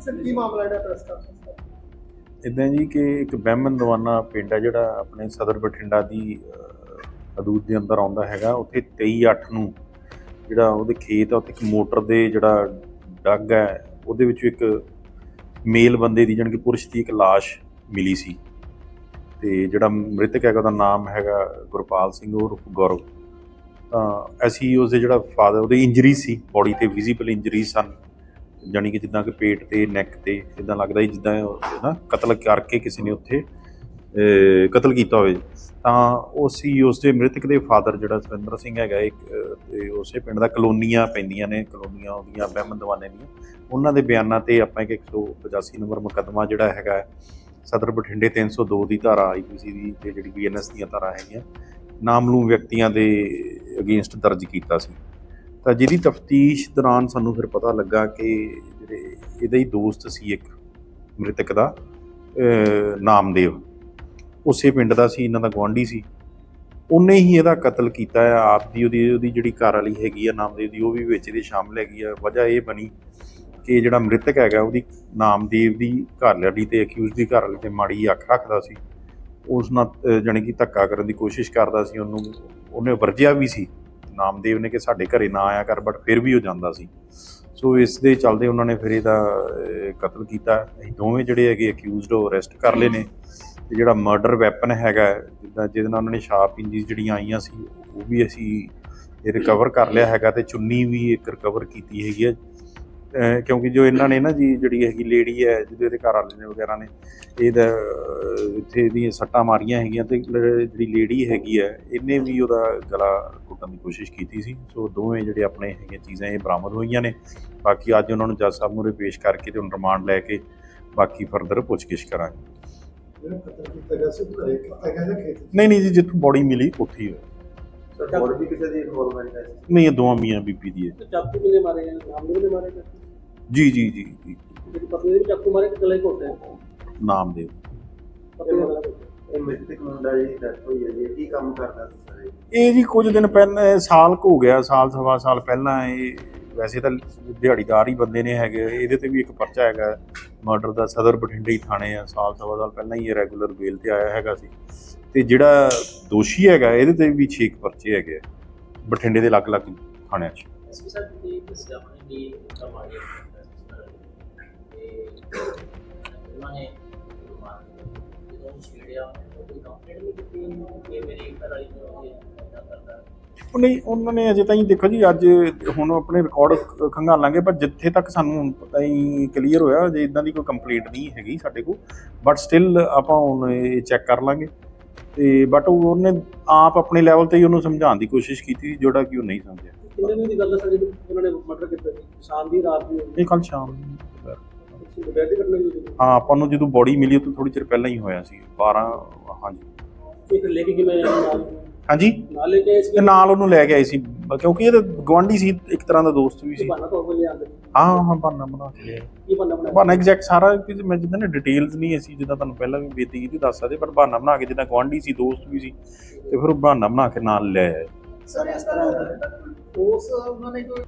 Sir ਕੀ ਮਾਮਲਾ ਜਿਹੜਾ press conference ਇਦਾਂ ਜੀ ਕਿ ਇੱਕ ਬਹਿਮਨ ਦਵਾਨਾ ਪਿੰਡ ਹੈ ਜਿਹੜਾ ਆਪਣੇ ਸਦਰ ਬਠਿੰਡਾ ਦੀ ਅਹ, ਹਦੂਦ ਦੇ ਅੰਦਰ ਆਉਂਦਾ ਹੈਗਾ। ਉੱਥੇ 23/8 ਨੂੰ ਜਿਹੜਾ ਉਹਦੇ ਖੇਤ ਆ ਉੱਥੇ ਇੱਕ ਮੋਟਰ ਦੇ ਜਿਹੜਾ ਡੱਗ ਹੈ ਉਹਦੇ ਵਿੱਚ ਇੱਕ ਮੇਲ ਬੰਦੇ ਦੀ ਜਾਣੀ ਕਿ ਪੁਰਸ਼ ਦੀ ਇੱਕ ਲਾਸ਼ ਮਿਲੀ ਸੀ। ਤੇ ਜਿਹੜਾ ਮ੍ਰਿਤਕ ਹੈਗਾ ਉਹਦਾ ਨਾਮ ਹੈਗਾ ਗੁਰਪਾਲ ਸਿੰਘ ਉਰਫ ਗੌਰਵ। ਤਾਂ ਅਸੀਂ ਉਸਦੇ ਜਿਹੜਾ ਫਾਦਰ ਉਹਦੇ ਇੰਜਰੀ ਸੀ ਬੋਡੀ ਤੇ ਵਿਜ਼ੀਬਲ ਇੰਜਰੀ ਸਨ। ਜਾਣੀ ਕਿ ਜਿੱਦਾਂ ਕਿ ਪੇਟ ਤੇ ਨੈਕ ਤੇ ਇਦਾਂ ਲੱਗਦਾ ਜਿੱਦਾਂ ਨਾ ਕਤਲ ਕਰਕੇ ਕਿਸੇ ਨੇ ਉੱਥੇ ਕਤਲ ਕੀਤਾ ਹੋਵੇ। ਤਾਂ ਉਹ ਸੀ ਉਸਦੇ ਮ੍ਰਿਤਕ ਦੇ ਫਾਦਰ ਜਿਹੜਾ ਸੁਰਿੰਦਰ ਸਿੰਘ ਹੈਗਾ, ਇੱਕ, ਤੇ ਉਸੇ ਪਿੰਡ ਦਾ ਕਲੋਨੀਆਂ ਪੈਂਦੀਆਂ ਨੇ, ਕਲੋਨੀਆਂ ਉਹਦੀਆਂ ਬਹਿਮਨ ਦਵਾਨੇ ਦੀਆਂ। ਉਹਨਾਂ ਦੇ ਬਿਆਨਾਂ ਤੇ ਆਪਾਂ ਇੱਕ 185 ਨੰਬਰ ਮੁਕੱਦਮਾ ਜਿਹੜਾ ਹੈਗਾ, ਸਦਰ ਬਠਿੰਡੇ 302 ਦੀ ਧਾਰਾ ਆਈਪੀਸੀ ਦੀ ਤੇ ਜਿਹੜੀ ਬੀਐਨਐਸ ਦੀਆਂ ਧਾਰਾ ਹੈਗੀਆਂ, ਨਾਮਲੂਮ ਵਿਅਕਤੀਆਂ ਦੇ ਅਗੇਂਸਟ ਦਰਜ ਕੀਤਾ ਸੀ। ਤਾਂ ਜਿਹਦੀ ਤਫਤੀਸ਼ ਦੌਰਾਨ ਸਾਨੂੰ ਫਿਰ ਪਤਾ ਲੱਗਾ ਕਿ ਜਿਹੜੇ ਇਹਦਾ ਹੀ ਦੋਸਤ ਸੀ ਇੱਕ, ਮ੍ਰਿਤਕ ਦਾ ਨਾਮਦੇਵ। ਉਸੇ ਪਿੰਡ ਦਾ ਸੀ, ਇਹਨਾਂ ਦਾ ਗੁਆਂਢੀ ਸੀ। ਉਹਨੇ ਹੀ ਇਹਦਾ ਕਤਲ ਕੀਤਾ ਹੈ ਆਪ ਦੀ ਉਹਦੀ ਉਹਦੀ ਜਿਹੜੀ ਘਰ ਵਾਲੀ ਹੈਗੀ ਆ ਨਾਮਦੇਵ ਦੀ, ਉਹ ਵੀ ਵਿੱਚ ਇਹਦੇ ਸ਼ਾਮਲ ਹੈਗੀ ਆ। ਵਜ੍ਹਾ ਇਹ ਬਣੀ ਕਿ ਜਿਹੜਾ ਮ੍ਰਿਤਕ ਹੈਗਾ, ਉਹਦੀ ਨਾਮਦੇਵ ਦੀ ਘਰ ਵਾਲੀ ਤੇ ਅਕਿਊਜ਼ ਦੀ ਘਰ ਵਾਲੀ ਤੇ ਮਾੜੀ ਅੱਖ ਰੱਖਦਾ ਸੀ। ਉਸ ਨਾਲ ਅਹ, ਜਾਣੀ ਕਿ ਧੱਕਾ ਕਰਨ ਦੀ ਕੋਸ਼ਿਸ਼ ਕਰਦਾ ਸੀ ਉਹਨੂੰ ਉਹਨੇ ਵਰਜਿਆ ਵੀ ਸੀ। ਨਾਮਦੇਵ ਨੇ ਕਿ ਸਾਡੇ ਘਰੇ ਨਾ ਆਇਆ ਕਰ ਬਟ ਫਿਰ ਵੀ ਉਹ ਜਾਂਦਾ ਸੀ। ਸੋ ਇਸ ਦੇ ਚੱਲਦੇ ਉਹਨਾਂ ਨੇ ਫਿਰ ਇਹਦਾ ਕਤਲ ਕੀਤਾ। ਅਸੀਂ ਦੋਵੇਂ ਜਿਹੜੇ ਹੈਗੇ ਅਕਿਊਜ਼ਡ ਉਹ ਅਰੈਸਟ ਕਰ ਲਏ ਨੇ। ਤੇ ਜਿਹੜਾ ਮਰਡਰ ਵੈਪਨ ਹੈਗਾ ਜਿੱਦਾਂ ਜਿਹਦੇ ਨਾਲ ਉਹਨਾਂ ਨੇ ਸ਼ਾਰਪ ਇੰਜੀਜ਼ ਜਿਹੜੀਆਂ ਆਈਆਂ ਸੀ ਉਹ ਵੀ ਅਸੀਂ ਇਹ ਰਿਕਵਰ ਕਰ ਲਿਆ ਹੈਗਾ ਤੇ ਚੁੰਨੀ ਵੀ ਇੱਕ ਰਿਕਵਰ ਕੀਤੀ ਹੈਗੀ ਹੈ ਕਿਉਂਕਿ ਜੋ ਇਹਨਾਂ ਨੇ ਨਾ ਜੀ ਜਿਹੜੀ ਹੈਗੀ ਲੇਡੀ ਹੈ ਜਿਹਦੇ ਦੇ ਘਰ ਵਾਲੇ ਨੇ ਵਗੈਰਾ ਨੇ ਇਹਦਾ ਇੱਥੇ ਇਹਦੀਆਂ ਸੱਟਾਂ ਮਾਰੀਆਂ ਹੈਗੀਆਂ ਤੇ ਜਿਹੜੀ ਲੇਡੀ ਹੈਗੀ ਹੈ ਇਹਨੇ ਵੀ ਉਹਦਾ ਗਲਾ ਘੁੱਟਣ ਦੀ ਕੋਸ਼ਿਸ਼ ਕੀਤੀ ਸੀ। ਸੋ ਦੋਵੇਂ ਜਿਹੜੇ ਆਪਣੇ ਹੈਗੀਆਂ ਚੀਜ਼ਾਂ ਇਹ ਬਰਾਮਦ ਹੋਈਆਂ ਨੇ। ਬਾਕੀ ਅੱਜ ਉਹਨਾਂ ਨੂੰ ਜੱਜ ਸਾਹਿਬ ਮੂਹਰੇ ਪੇਸ਼ ਕਰਕੇ ਤੇ ਹੁਣ ਰਿਮਾਂਡ ਲੈ ਕੇ ਬਾਕੀ ਫਰਦਰ ਪੁੱਛਗਿੱਛ ਕਰਾਂਗੇ? ਨਹੀਂ ਨਹੀਂ ਜੀ ਜਿੱਥੋਂ ਬੋਡੀ ਮਿਲੀ ਉੱਥੇ ਹੀ ਹੋਇਆ। ਹੋਰ ਵੀ ਕਿਸੇ ਦੀ ਇਨਵੋਲਵਮੈਂਟ ਹੈ ਨਹੀਂ ਇਹ ਦੋਵਾਂ ਮੀਆਂ ਬੀਬੀ ਦੀ ਹੈ। ਚਾਕੂ ਕਿਨੇ ਮਾਰੇ ਆ ਨਾਮ ਦੇ ਮਾਰੇ ਚਾਕੂ? ਜੀ ਜੀ ਜੀ ਜੀ। ਪਤਨੀ ਦੇ ਵੀ ਚਾਕੂ ਮਾਰੇ ਕਿ ਗਲੇ ਘੋਟੇ ਨਾਮ ਇਹ ਮ੍ਰਿਤਕ ਮੁੰਡਾ ਜੀ ਡੈਥ ਹੋਈ ਹੈ ਜੀ। ਇਹ ਕੀ ਕੰਮ ਕਰਦਾ ਸੀ ਸਰ ਇਹ? ਇਹ ਜੀ ਕੁਝ ਦਿਨ ਪਹਿਲਾਂ ਸਾਲ ਕੁ ਹੋ ਗਿਆ ਸਾਲ ਸਵਾ ਸਾਲ ਪਹਿਲਾਂ ਇਹ ਵੈਸੇ ਤਾਂ ਦਿਹਾੜੀਦਾਰ ਹੀ ਬੰਦੇ ਨੇ ਹੈਗੇ। ਇਹਦੇ ਤੇ ਵੀ ਇੱਕ ਪਰਚਾ ਹੈਗਾ ਮਰਡਰ ਦਾ ਸਦਰ ਬਠਿੰਡੇ ਥਾਣੇ ਆ। ਸਾਲ ਸਵਾ ਸਾਲ ਪਹਿਲਾਂ ਹੀ ਇਹ ਰੈਗੂਲਰ ਬੇਲ ਤੇ ਆਇਆ ਹੈਗਾ ਸੀ। ਤੇ ਜਿਹੜਾ ਦੋਸ਼ੀ ਹੈਗਾ ਇਹਦੇ ਤੇ ਵੀ 6 ਪਰਚੇ ਹੈਗੇ ਆ, ਬਠਿੰਡੇ ਦੇ ਅਲੱਗ-ਅਲੱਗ ਥਾਣਿਆਂ 'ਚ। ਐਸਪੀ ਸਾਹਿਬ ਦੀ ਦੱਸਿਆ ਹੋਣਾ ਕਿ ਕੰਮ ਆ ਗਿਆ ਤੇ ਉਹਨਾਂ ਨੇ ਛੇੜਿਆ ਕੋਈ ਕੰਪਲੇਂਟ ਨਹੀਂ ਕੀਤੀ ਕਿ ਮੇਰੀ ਘਰ ਵਾਲੀ ਨੂੰ ਇਹ ਏਦਾਂ ਕਰਦਾ ਉਹ ਨਹੀਂ ਉਹਨਾਂ ਨੇ ਅਜੇ ਤਾਈਂ ਦੇਖੋ ਜੀ ਅੱਜ ਹੁਣ ਆਪਣੇ ਰਿਕਾਰਡ ਖੰਗਾਲਾਂਗੇ ਪਰ ਜਿੱਥੇ ਤੱਕ ਸਾਨੂੰ ਪਤਾ ਹੀ ਕਲੀਅਰ ਹੋਇਆ ਜੇ ਇਦਾਂ ਦੀ ਕੋਈ ਕੰਪਲੇਂਟ ਨਹੀਂ ਹੈਗੀ ਸਾਡੇ ਕੋਲ ਬਟ ਸਟਿਲ ਆਪਾਂ ਹੁਣ ਇਹ ਚੈੱਕ ਕਰ ਲਾਂਗੇ। ਤੇ ਬਟ ਉਹਨੇ ਆਪ ਆਪਣੇ ਲੈਵਲ ਤੇ ਹੀ ਉਹਨੂੰ ਸਮਝਾਉਣ ਦੀ ਕੋਸ਼ਿਸ਼ ਕੀਤੀ ਜਿਹੜਾ ਕਿ ਉਹ ਨਹੀਂ ਸਮਝਿਆ। ਕਿੰਨੇ ਦਿਨ ਦੀ ਗੱਲ ਹੈ ਸਰ ਜਦੋਂ ਉਹਨਾਂ ਨੇ ਮਰਡਰ ਕੀਤਾ ਸੀ? ਸ਼ਾਮ ਦੀ ਰਾਤ ਨੂੰ ਇਹ ਕੱਲ ਸ਼ਾਮ ਨੂੰ ਘਟਨਾ ਹਾਂ ਆਪਾਂ ਨੂੰ ਜਦੋਂ ਬੋਡੀ ਮਿਲੀ ਉਹ ਤੋਂ ਥੋੜੀ ਚਿਰ ਪਹਿਲਾਂ ਹੀ ਹੋਇਆ ਸੀ 12 ਹਾਂਜੀ। ਸੀ ਫਿਰ ਲੈ ਕੇ ਕਿਵੇਂ ਆਏ ਨਾਲ? ਹਾਂਜੀ? ਨਾਲ ਲੈ ਕੇ ਆਏ ਸੀ? ਤੇ ਨਾਲ ਉਹਨੂੰ ਲੈ ਕੇ ਆਏ ਸੀ ਕਿਉਂਕਿ ਇਹ ਤਾਂ ਗਵਾਂਢੀ ਸੀ ਇੱਕ ਤਰ੍ਹਾਂ ਦਾ ਦੋਸਤ ਵੀ ਸੀ। ਬਹਾਨਾ ਤੋਂ ਕੋਲ ਲਿਆਂਦੇ ਹਾਂ ਹਾਂ ਬਾਨਾ ਬਣਾ ਕੇ ਲਿਆ। ਕੀ ਬਹਾਨਾ ਬਣਾਇਆ? ਬਹਾਨਾ ਐਗਜ਼ੈਕਟ ਸਾਰਾ ਕਿ ਮੈਂ ਜਿੱਦਾਂ ਨੇ ਡਿਟੇਲਸ ਨਹੀਂ ਅਸੀਂ ਜਿੱਦਾਂ ਤੁਹਾਨੂੰ ਪਹਿਲਾਂ ਵੀ ਬੇਤੀ ਕੀਤੀ ਦੱਸ ਸਕਦੇ ਪਰ ਬਹਾਨਾ ਬਣਾ ਕੇ ਜਿੱਦਾਂ ਗੁਆਂਢੀ ਸੀ ਦੋਸਤ ਵੀ ਸੀ ਤੇ ਫਿਰ ਉਹ ਬਹਾਨਾ ਬਣਾ ਕੇ ਨਾਲ ਲੈ ਆਏ। ਸਰ ਇਸ ਤਰ੍ਹਾਂ ਉਸ ਉਹਨਾਂ ਨੇ ਕੋਈ